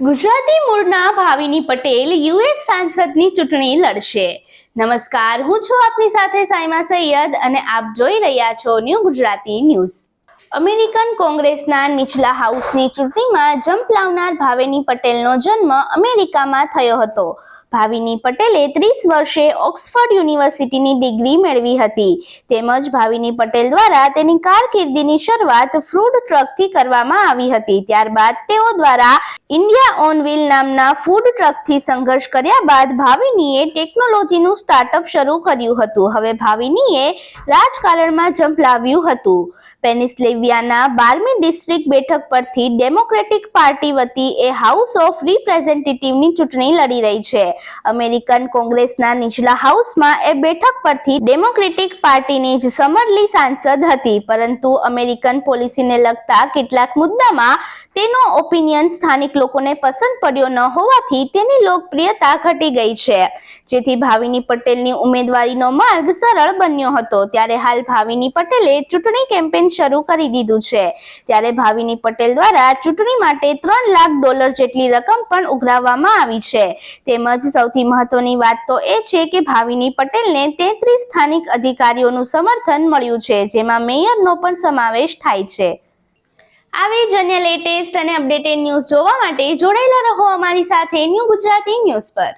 ગુજરાતી મૂળના ભાવિની પટેલ યુએસ સાંસદની ચૂંટણી લડશે. નમસ્કાર, હું છું આપની સાથે સાયમા સૈયદ અને આપ જોઈ રહ્યા છો ન્યૂ ગુજરાતી ન્યૂઝ. અમેરિકન કોંગ્રેસના નીચલા હાઉસની ચૂંટણીમાં જંપ લાવનાર ભાવેની પટેલનો જન્મ અમેરિકામાં થયો હતો. ભાવિની પટેલે ત્રીસ વર્ષે ઓક્સફર્ડ યુનિવર્સિટીની ડિગ્રી મેળવી હતી. તેમજ ભાવિની પટેલ દ્વારા તેની કારકિર્દીની શરૂઆત ફૂડ ટ્રકથી કરવામાં આવી હતી. ત્યારબાદ તેઓ દ્વારા ઇન્ડિયા ઓન વ્હીલ નામના ફૂડ ટ્રકથી સંઘર્ષ કર્યા બાદ ભાવિનીએ ટેકનોલોજીનું સ્ટાર્ટઅપ શરૂ કર્યું હતું. હવે ભાવિનીએ રાજકારણમાં જંપ લાવ્યું હતું. પેનિસ્લેવિયાના બારમી ડિસ્ટ્રિક્ટ બેઠક પરથી ડેમોક્રેટિક પાર્ટી વતી એ હાઉસ ઓફ રિપ્રેઝેન્ટેટિવની ચૂંટણી લડી રહી છે. અમેરિકન કોંગ્રેસના નીચલા હાઉસમાં એ બેઠક પરથી ડેમોક્રેટિક પાર્ટીની જ સમરલી સાંસદ હતી. પરંતુ અમેરિકન પોલિસીને લગતા કેટલાક મુદ્દામાં તેનો ઓપિનિયન સ્થાનિક લોકોને પસંદ પડ્યો ન હોવાથી તેની લોકપ્રિયતા ઘટી ગઈ છે. જેથી ભાવિની પટેલની ઉમેદવારીનો માર્ગ સરળ બન્યો હતો. ત્યારે હાલ ભાવિની પટેલે ચૂંટણી કેમ્પેન શરૂ કરી દીધું છે. ત્યારે ભાવિની પટેલ દ્વારા ચૂંટણી માટે ત્રણ લાખ ડોલર જેટલી રકમ પણ ઉઘરાવવામાં આવી છે. તેમજ સૌથી મહત્વની વાત તો એ છે કે ભાવિની પટેલને તેત્રીસ સ્થાનિક અધિકારીઓનું સમર્થન મળ્યું છે, જેમાં મેયરનો પણ સમાવેશ થાય છે. આવી જ અન્ય લેટેસ્ટ અને અપડેટેડ ન્યૂઝ જોવા માટે જોડાયેલા રહો અમારી સાથે ન્યૂ ગુજરાતી ન્યૂઝ પર.